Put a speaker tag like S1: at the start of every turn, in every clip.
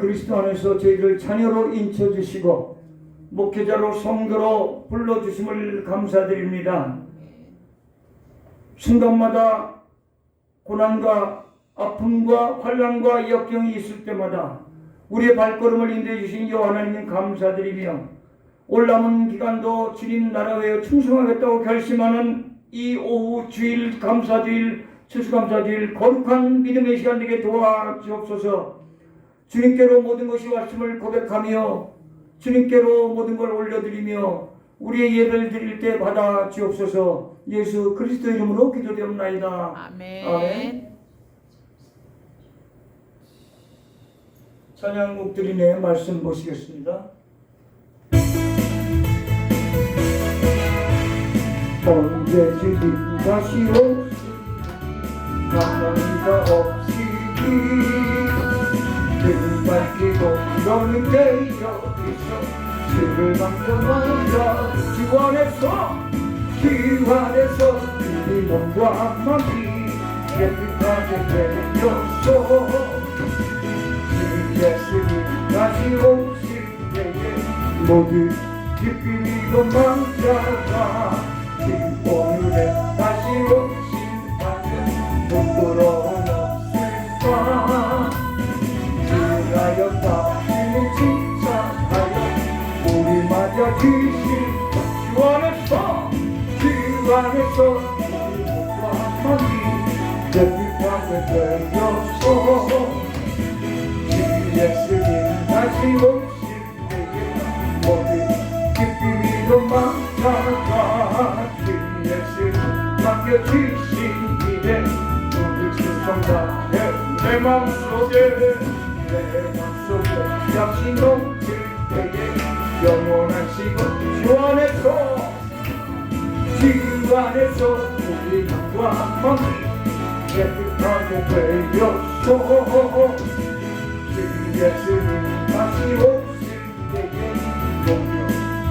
S1: 그리스도 안에서 저희를 자녀로 인쳐주시고 목회자로 성도로 불러주심을 감사드립니다. 순간마다 고난과 아픔과 환란과 역경이 있을 때마다 우리의 발걸음을 인도해 주신 여호와 하나님 감사드리며 올 남은 기간도 주님 나라 외에 충성하겠다고 결심하는 이 오후 주일 감사주일 추수감사주일 거룩한 믿음의 시간 되게 도와주옵소서 주님께로 모든 것이 왔음을 고백하며 주님께로 모든 걸 올려드리며 우리의 예배를 드릴 때 받아 주옵소서 예수 그리스도 이름으로 기도되옵나이다
S2: 아멘.
S1: 아멘. 찬양곡 드리네 말씀 보시겠습니다. 언제 주님 다시 오시 가망이가 없으니 등 밝히고 너는 되어 있어 주를 만져마자 주 안에서 주 안에서 우리 몸과 마음이 깨끗하게 되었소. 주 예수님 다시 오실 때에 모두 기쁨 이고 망자가 몸과 마음이 깨끗하게 되었소 주 예수님 다시 오실 때에 모두 기쁨이로 만나가 주 예수님 맡겨주신 일에 모두 충성다해 내 맘속에 내 맘속에 역시 넘칠 때에 영원한 시간 주 안에서 주 안에서 우리 맘과 마음이 깨끗하게 예수님 다시 오실 때에 모두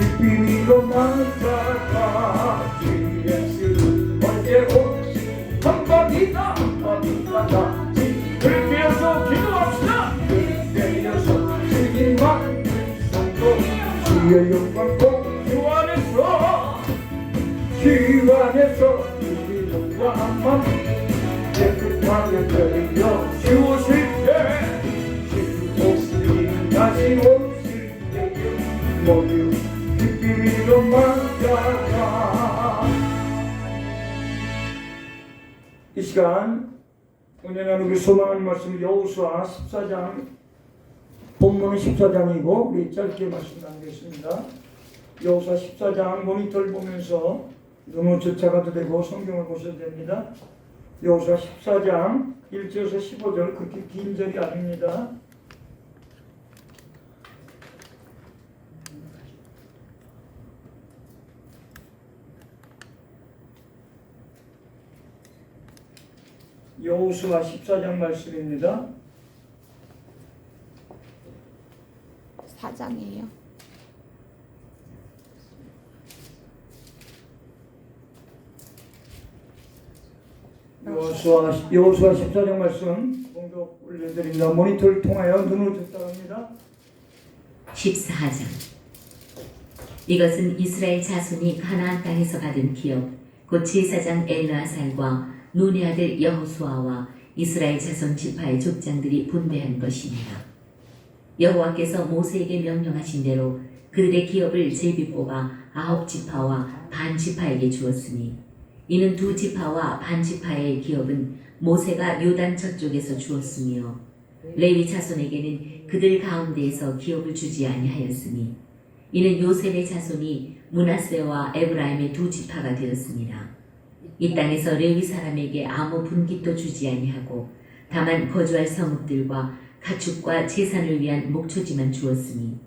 S1: 기쁨이로 만나가 주 예수님 언제 오실 한번이다. 한번이다. 같이 그리하여서 기도합시다. 그리하여서 주님만 성도 주의 영광 주 안에서 우리 몸과 마음 깨끗하게 되어 주오실 때주 오시니 다시 오실 때에 모두 기쁨이로 만나가 이 시간 은혜 나누기 소망하는 말씀 여호수아 14장 본문은 14장이고 우리 짧게 말씀 나누겠습니다. 여호수아 14장 모니터를 보면서 눈으로 쫓아가도 되고 성경을 보셔도 됩니다 여호수아 14장 1절에서 15절 그렇게 긴 절이 아닙니다. 여호수아 14장 말씀입니다.
S2: 사장이에요.
S1: 여호수아 여호수아 14장 말씀 공독 올려드립니다. 모니터를 통하여 눈으로 쫓아갑니다.
S3: 14장 이것은 이스라엘 자손이 가나안 땅에서 받은 기업 곧 제사장 엘르아살과 눈의 아들 여호수아와 이스라엘 자손 지파의 족장들이 분배한 것입니다. 여호와께서 모세에게 명령하신 대로 그들의 기업을 제비 뽑아 아홉 지파와 반 지파에게 주었으니 이는 두 지파와 반 지파의 기업은 모세가 요단 저쪽에서 주었으며 레위 자손에게는 그들 가운데에서 기업을 주지 아니하였으니 이는 요셉의 자손이 문하세와 에브라임의 두 지파가 되었습니다. 이 땅에서 레위 사람에게 아무 분깃도 주지 아니하고 다만 거주할 성읍들과 가축과 재산을 위한 목초지만 주었으니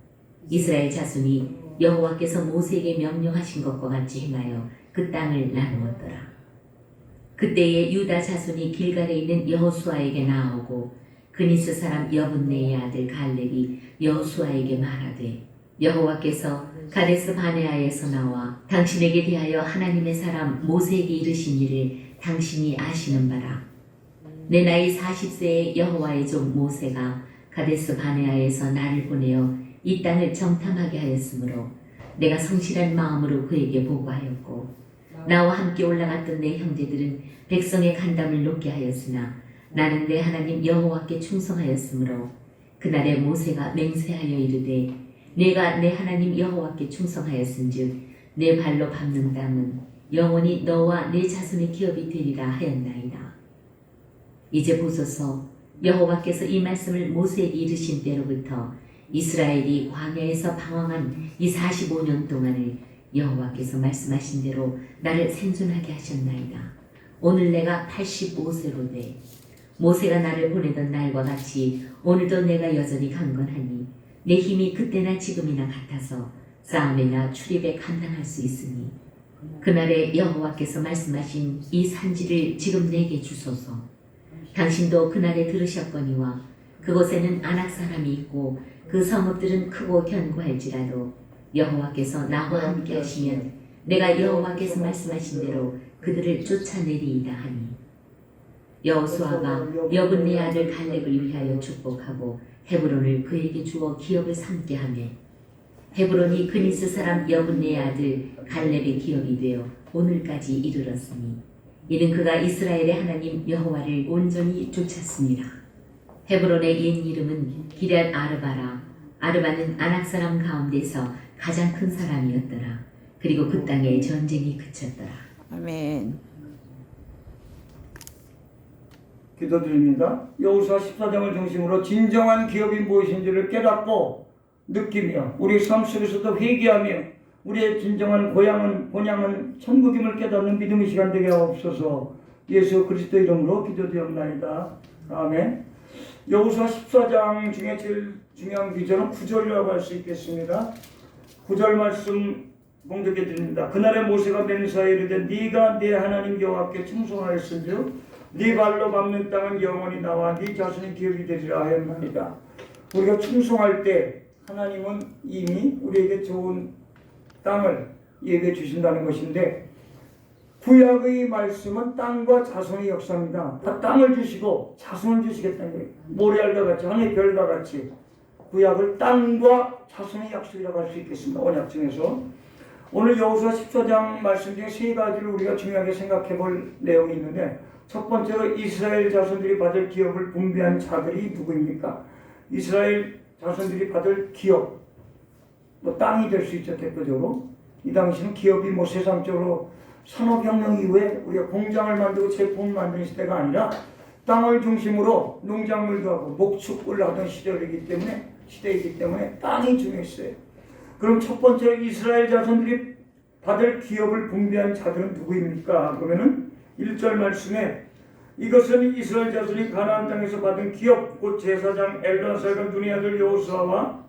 S3: 이스라엘 자손이 여호와께서 모세에게 명령하신 것과 같이 행하여 그 땅을 나누었더라. 그때에 유다 자손이 길갈에 있는 여호수아에게 나아오고 그니스 사람 여분네의 아들 갈렙이 여호수아에게 말하되 여호와께서 가데스 바네아에서 나와 당신에게 대하여 하나님의 사람 모세에게 이르신 일을 당신이 아시는 바라 내 나이 40세의 여호와의 종 모세가 가데스 바네아에서 나를 보내어 이 땅을 정탐하게 하였으므로 내가 성실한 마음으로 그에게 보고하였고 나와 함께 올라갔던 내 형제들은 백성의 간담을 높게 하였으나 나는 내 하나님 여호와께 충성하였으므로 그날에 모세가 맹세하여 이르되 내가 내 하나님 여호와께 충성하였은즉 내 발로 밟는 땅은 영원히 너와 내 자손의 기업이 되리라 하였나이다. 이제 보소서 여호와께서 이 말씀을 모세에게 이르신 때로부터 이스라엘이 광야에서 방황한 이 45년 동안을 여호와께서 말씀하신 대로 나를 생존하게 하셨나이다. 오늘 내가 85세로 돼 모세가 나를 보내던 날과 같이 오늘도 내가 여전히 강건하니 내 힘이 그때나 지금이나 같아서 싸움이나 출입에 감당할 수 있으니 그날에 여호와께서 말씀하신 이 산지를 지금 내게 주소서 당신도 그날에 들으셨거니와 그곳에는 아낙 사람이 있고 그 성읍들은 크고 견고할지라도 여호와께서 나와 함께 하시면 내가 여호와께서 말씀하신 대로 그들을 쫓아내리이다 하니 여호수아가 여분네 아들 갈렙을 위하여 축복하고 헤브론을 그에게 주어 기업을 삼게 하매 헤브론이 그니스 사람 여분네 아들 갈렙의 기업이 되어 오늘까지 이르렀으니 이는 그가 이스라엘의 하나님 여호와를 온전히 쫓았습니다. 헤브론의 옛 이름은 기럇 아르바라 아르바는 아낙 사람 가운데서 가장 큰 사람이었더라. 그리고 그 땅에 전쟁이 그쳤더라.
S2: 아멘.
S1: 기도드립니다. 여호수아 14장을 중심으로 진정한 기업이 무엇인지를 깨닫고 느끼며 우리 삶 속에서도 회개하며 우리의 진정한 고향은 본향은 천국임을 깨닫는 믿음의 시간 되게 하옵소서. 예수 그리스도 이름으로 기도드옵나이다. 아멘. 여호수아 14장 중에 제일 중요한 기절은 9절이라고 할 수 있겠습니다. 9절 말씀 공독해 드립니다. 그날에 모세가 맹사에 이르되 네가 내 하나님 여호와께 충성하였은즉 네 발로 밟는 땅은 영원히 나와 네 자손의 기업이 되리라 하였나이다. 우리가 충성할 때 하나님은 이미 우리에게 좋은 땅을 예배해 주신다는 것인데 구약의 말씀은 땅과 자손의 역사입니다. 다 땅을 주시고 자손을 주시겠다는 거예요. 모래알과 같이 하늘의 별과 같이 구약을 땅과 자손의 약속이라고 할 수 있겠습니다. 언약 중에서 오늘 여호수아 14장 말씀 중에 세 가지를 우리가 중요하게 생각해 볼 내용이 있는데 첫 번째로 이스라엘 자손들이 받을 기업을 분배한 자들이 누구입니까? 이스라엘 자손들이 받을 기업, 뭐 땅이 될 수 있죠 대표적으로 이 당시는 기업이 뭐 세상적으로 산업혁명 이후에 우리가 공장을 만들고 제품을 만드는 시대가 아니라 땅을 중심으로 농작물도 하고 목축을 하던 시절이기 때문에 시대이기 때문에 땅이 중요했어요. 그럼 첫 번째로 이스라엘 자손들이 받을 기업을 분배한 자들은 누구입니까? 그러면은 1절 말씀에 이것은 이스라엘 자손이 가나안 땅에서 받은 기업 곧 제사장 엘라살과 눈의 아들 여호수아와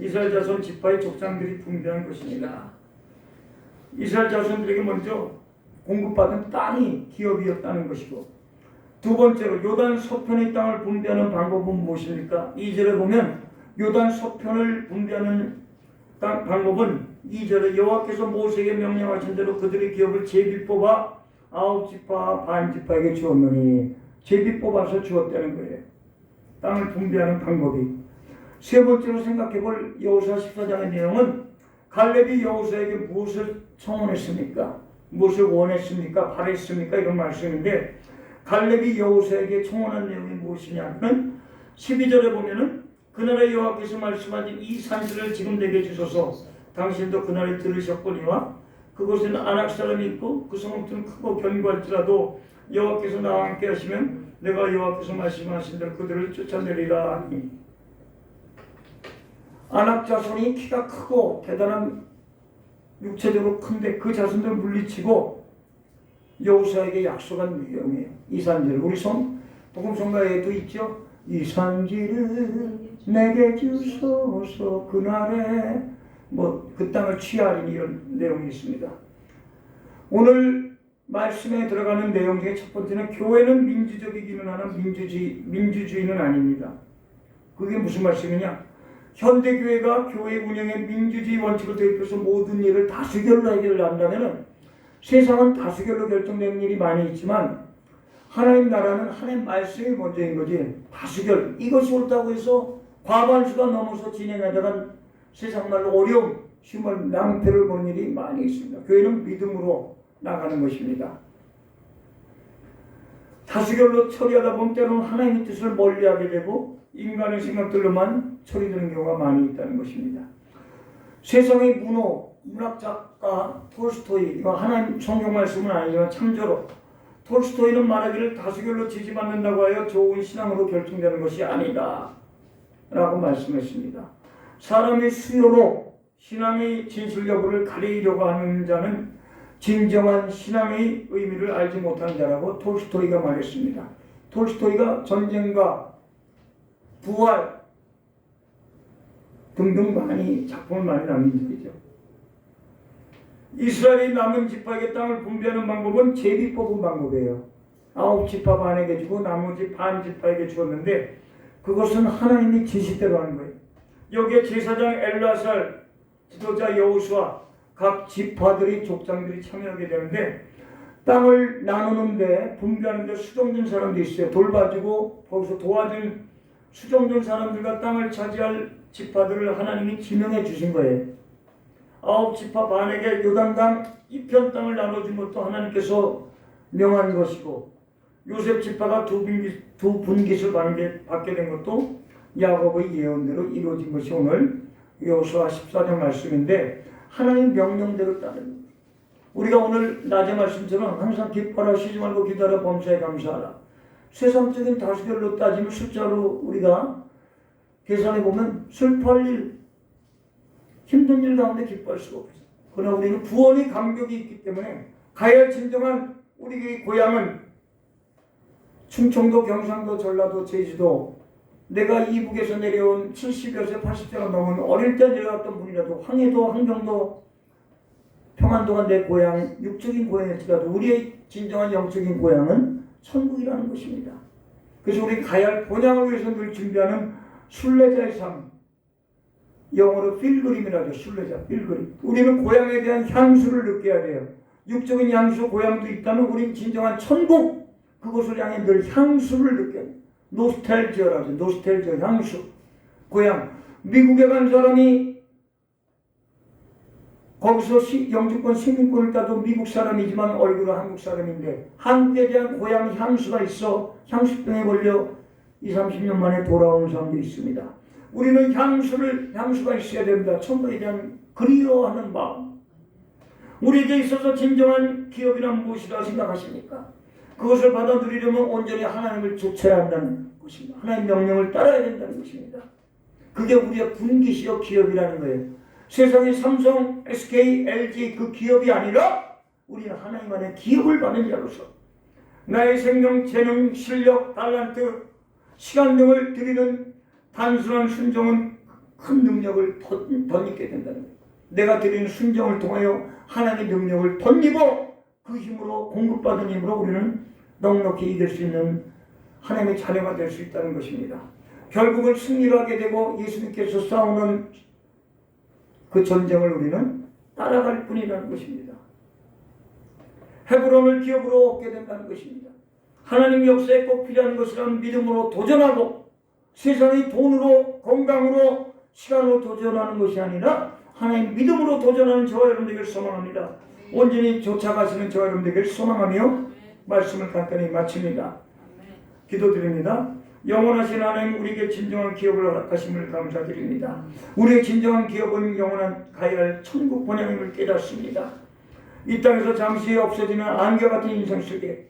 S1: 이스라엘 자손 지파의 족장들이 분배한 것입니다. 이스라엘 자손들에게 먼저 공급받은 땅이 기업이었다는 것이고 두 번째로 요단 서편의 땅을 분배하는 방법은 무엇입니까? 2절에 보면 요단 서편을 분배하는 땅 방법은 2절에 여호와께서 모세에게 명령하신 대로 그들의 기업을 제비 뽑아 아홉 지파 반 지파에게 주었느니 제비 뽑아서 주었다는 거예요. 땅을 분배하는 방법이 세 번째로 생각해 볼 여호수아 14장의 내용은 갈렙이 여호수아에게 무엇을 청원했습니까? 무엇을 원했습니까? 바랬습니까? 이런 말씀인데 갈렙이 여호수아에게 청원한 내용이 무엇이냐면 12절에 보면은 그날에 여호와께서 말씀하신 이 산지를 지금 내게 주소서 당신도 그날에 들으셨거니와 그곳에는 아낙 사람이 있고 그 성읍들은 크고 견고할지라도 여호와께서 나와 함께 하시면 내가 여호와께서 말씀하신 대로 그들을 쫓아내리라 아낙 자손이 키가 크고 대단한 육체적으로 큰데 그 자손들 물리치고 여호수아에게 약속한 내용이에요. 이 산지를 우리 성 복음 성가에도 있죠. 이 산지를 내게 주소서 그날에 뭐 그 땅을 취하리니 이런 내용이 있습니다. 오늘 말씀에 들어가는 내용 중에 첫 번째는 교회는 민주적이기는 하나 민주주의 민주주의는 아닙니다. 그게 무슨 말씀이냐? 현대 교회가 교회 운영에 민주주의 원칙을 도입해서 모든 일을 다수결로 해결을 한다면은 세상은 다수결로 결정되는 일이 많이 있지만 하나님 나라는 하나님 말씀이 먼저인 거지 다수결 이것이 옳다고 해서 과반수가 넘어서 진행하다가 세상 말로 어려움, 힘을 낭패를 보는 일이 많이 있습니다. 교회는 믿음으로 나가는 것입니다. 다수결로 처리하다 보면 때로는 하나님의 뜻을 멀리하게 되고 인간의 생각들로만 처리되는 경우가 많이 있다는 것입니다. 세상의 문호, 문학 작가 톨스토이 이거 하나님 성경 말씀은 아니지만 참조로 톨스토이는 말하기를 다수결로 지지받는다고 하여 좋은 신앙으로 결정되는 것이 아니다 라고 말씀했습니다. 사람의 수요로 신앙의 진실 여부를 가리려고 하는 자는 진정한 신앙의 의미를 알지 못한 자라고 톨스토이가 말했습니다. 톨스토이가 전쟁과 부활 등등 많이 작품을 많이 남긴 적이죠. 이스라엘이 남은 지파에게 땅을 분배하는 방법은 제비 뽑은 방법이에요. 아홉 지파 반에게 주고 나머지 반 지파에게 주었는데 그것은 하나님이 지시대로 하는 거예요. 여기에 제사장 엘라살, 지도자 여호수아, 각 지파들이 족장들이 참여하게 되는데 땅을 나누는데 분배하는데 수종된 사람도 있어요. 돌봐주고 거기서 도와준 수종된 사람들과 땅을 차지할 지파들을 하나님이 지명해 주신 거예요. 아홉 지파 반에게 요단강 이편 땅을 나눠준 것도 하나님께서 명한 것이고 요셉 지파가 두 분기 두 분깃을 받게, 된 것도 야곱의 예언대로 이루어진 것이 오늘 여호수아 14장 말씀인데 하나님 명령대로 따르는 우리가 오늘 낮의 말씀처럼 항상 기뻐라 쉬지 말고 기다려 범사에 감사하라 세상적인 다수결로 따지면 숫자로 우리가 계산해 보면 슬퍼할 일 힘든 일 가운데 기뻐할 수가 없어요. 그러나 우리는 구원의 감격이 있기 때문에 가야 할 진정한 우리의 고향은 충청도, 경상도, 전라도, 제주도 내가 이북에서 내려온 70여 세, 80세가 넘은 어릴 때 내려왔던 분이라도 황해도, 한경도, 평안도가 내 고향, 육적인 고향일지라도 우리의 진정한 영적인 고향은 천국이라는 것입니다. 그래서 우리 가야 할 본향을 위해서 늘 준비하는 순례자의 삶, 영어로 필그림이라죠. 순례자, 필그림. 우리는 고향에 대한 향수를 느껴야 돼요. 육적인 향수, 고향도 있다면 우리는 진정한 천국, 그것을 향해 늘 향수를 느껴야 돼요. 노스텔지어라죠. 노스텔지어, 향수. 고향. 미국에 간 사람이 거기서 시, 영주권 시민권을 따도 미국 사람이지만 얼굴은 한국 사람인데 한국에 대한 고향 향수가 있어 향수병에 걸려 20, 30년 만에 돌아오는 사람도 있습니다. 우리는 향수를 향수가 있어야 됩니다. 천국에 대한 그리워하는 마음. 우리에게 있어서 진정한 기업이란 무엇이라 생각하십니까? 그것을 받아들이려면 온전히 하나님을 쫓아야 한다는 것입니다. 하나님 명령을 따라야 된다는 것입니다. 그게 우리의 군기시여 기업이라는 거예요. 세상의 삼성, SK, LG 그 기업이 아니라 우리는 하나님 안에 기업을 받는 자로서 나의 생명, 재능, 실력, 달란트, 시간 등을 드리는 단순한 순종은 큰 능력을 덧- 덧입게 된다는 거예요. 내가 드리는 순종을 통하여 하나님의 능력을 덧입어 그 힘으로 공급받은 힘으로 우리는 넉넉히 이길 수 있는 하나님의 자녀가 될 수 있다는 것입니다. 결국은 승리를 하게 되고 예수님께서 싸우는 그 전쟁을 우리는 따라갈 뿐이라는 것입니다. 헤브론을 기업으로 얻게 된다는 것입니다. 하나님 역사에 꼭 필요한 것이라는 믿음으로 도전하고 세상의 돈으로 건강으로 시간으로 도전하는 것이 아니라 하나님 믿음으로 도전하는 저와 여러분들에게 소망합니다. 온전히 쫓아가시는 저와 여러분들에게 소망하며 말씀을 간단히 마칩니다. 기도드립니다. 영원하신 하나님 우리에게 진정한 기업을 허락하심을 감사드립니다. 우리의 진정한 기업은 영원한 가야 할 천국 본향임을 깨닫습니다. 이 땅에서 잠시 없어지는 안개 같은 인생 속에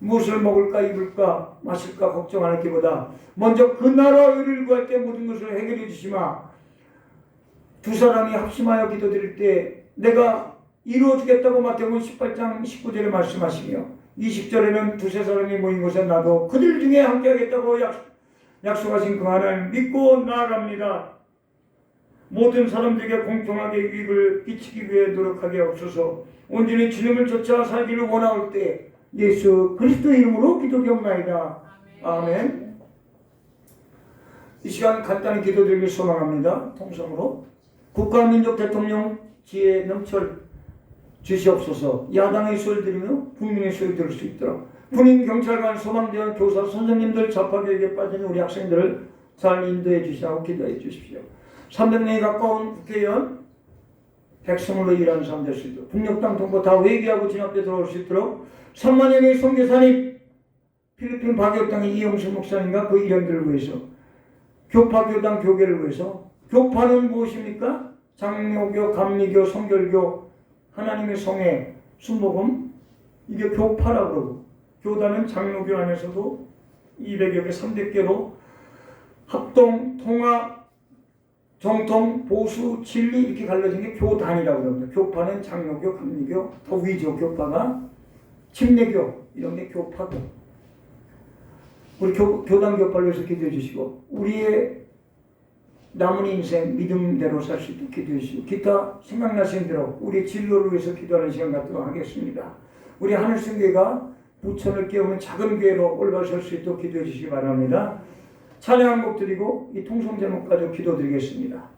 S1: 무엇을 먹을까 입을까 마실까 걱정하기보다 먼저 그 나라 의 를 구할 때 모든 것을 해결해 주시마 두 사람이 합심하여 기도드릴 때 내가 이루어주겠다고 마태복음 18장 19절에 말씀하시며 20절에는 두세 사람이 모인 곳에 나도 그들 중에 함께하겠다고 약, 약속하신 그 하나님 믿고 나아갑니다. 모든 사람들에게 공평하게 유익을 끼치기 위해 노력하게 없어서 온전히 주님을 쫓아 살기를 원하올 때 예수 그리스도 이름으로 기도드옵나이다. 아멘. 이 시간 간단히 기도드리길 소망합니다. 통성으로 국가 민족 대통령 지혜 넘철 주시옵소서 야당의 소리 들으며 국민의 소리 들을 수 있도록 군인 경찰관 소방대원 교사 선생님들 잡학교육에 빠진 우리 학생들을 잘 인도해 주시라고 기도해 주십시오. 300명에 가까운 국회의원 백성으로 일하는 사람 될 수 있도록 북녘 땅 동포 다 회개하고 진압돼 들어올 수 있도록 3만여 명의 선교사님 필리핀 박역 땅의 이용수 목사님과 그 일행들을 위해서 교파 교당 교계를 위해서 교파는 무엇입니까? 장로교, 감리교, 성결교 하나님의 성의 순복음 이게 교파라고 그러고 교단은 장로교 안에서도 200여 개, 300개로 합동, 통합, 정통, 보수, 진리 이렇게 갈라진 게 교단이라고 그럽니다. 교파는 장로교, 감리교, 더 위죠. 교파가 침례교 이런 게 교파고 우리 교, 교단 교파를 위해서 기도해 주시고 우리의 남은 인생 믿음대로 살수 기도해 주시고 기타 생각나시는 대로 우리 진로를 위해서 기도하는 시간 갖도록 하겠습니다. 우리 하늘성교회가 부천을 깨우는 작은 교회로 올라설 수 있도록 기도해 주시기 바랍니다. 찬양 한곡 드리고 이 통성 제목 가지고 기도 드리겠습니다.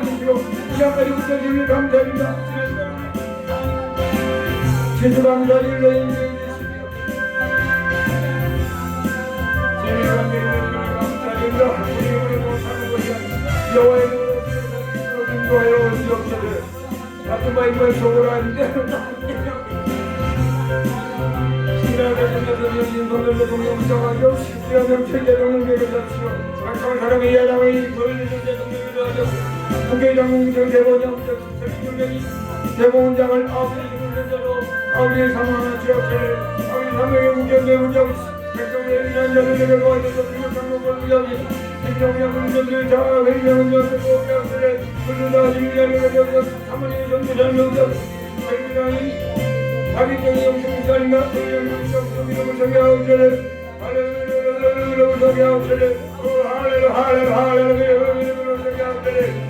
S1: 자녀 삼아주시고 시간까지 붙여주니 감사합니다. 죄송합니다. 일로 인도해 주시며 주님과 하여 국회장공정 대본영 세계정령이 대본장을 아버지 중대대로 아버지의 사망을 지역해 아버지 사명의 무경의 무정 백성의 인한 자를 내려가셔서 비롯한 무경이 김정영 문정의 자아 회명은 여세고 명들의 불르다 진리하는 여정 사모님의 정대장 명정 백민왕이 자기적인 그의 영성 이름을 정하옵소를 할렐루야 정하옵소를 할렐루야 할렐루야 할렐루야 이름으로 정하옵소를 정역까